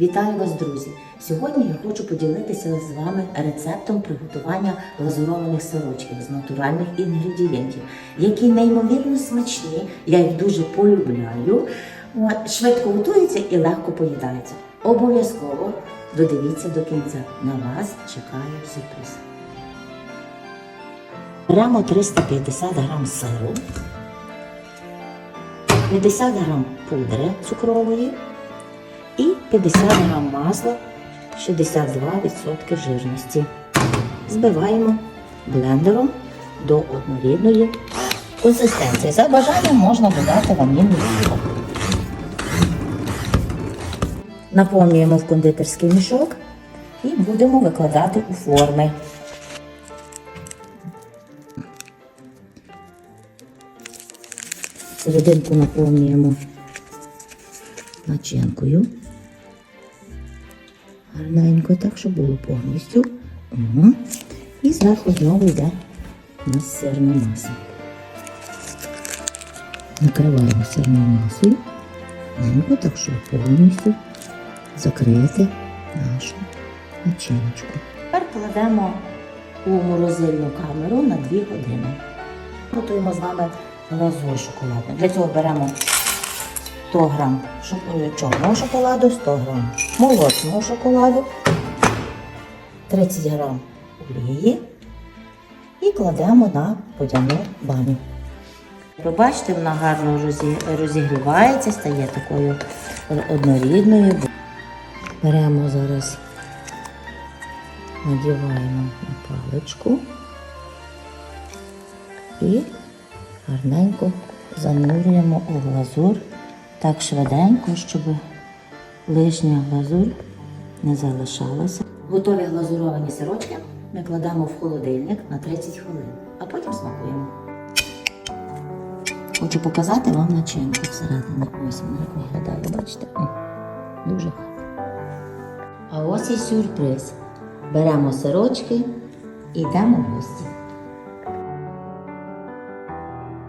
Вітаю вас, друзі! Сьогодні я хочу поділитися з вами рецептом приготування глазурованих сирочків з натуральних інгредієнтів, які неймовірно смачні. Я їх дуже полюбляю. Швидко готуються і легко поїдаються. Обов'язково додивіться до кінця. На вас чекає сюрприз. Беремо 350 грам сиру, 50 грам пудри цукрової і 50 грам масла 62% жирності. Збиваємо блендером до однорідної консистенції. За бажанням можна додати ванільну цукор. Наповнюємо в кондитерський мішок і будемо викладати у форми. Серединку наповнюємо начинкою. Гарненько, так, щоб було повністю. О. І зверху знову йде у нас сирна маса. Накриваємо сирною масою. Гарненько, так, щоб повністю закрити нашу начиночку. Тепер кладемо у морозильну камеру на 2 години. Готуємо з вами глазур шоколадну. Для цього беремо 100 грам чорного шоколаду, 100 грам. Молочного шоколаду, 30 грам олії. І кладемо на водяну баню. Ви бачите, вона гарно розігрівається, стає такою однорідною. Беремо зараз, надіваємо на паличку і гарненько занурюємо у глазур так швиденько, щоб лишня глазур не залишалася. Готові глазуровані сирочки ми кладемо в холодильник на 30 хвилин, а потім смакуємо. Хочу показати вам начинку всередині. Ось вона як виглядає, бачите? Дуже гарно. А ось і сюрприз. Беремо сирочки і йдемо в гості.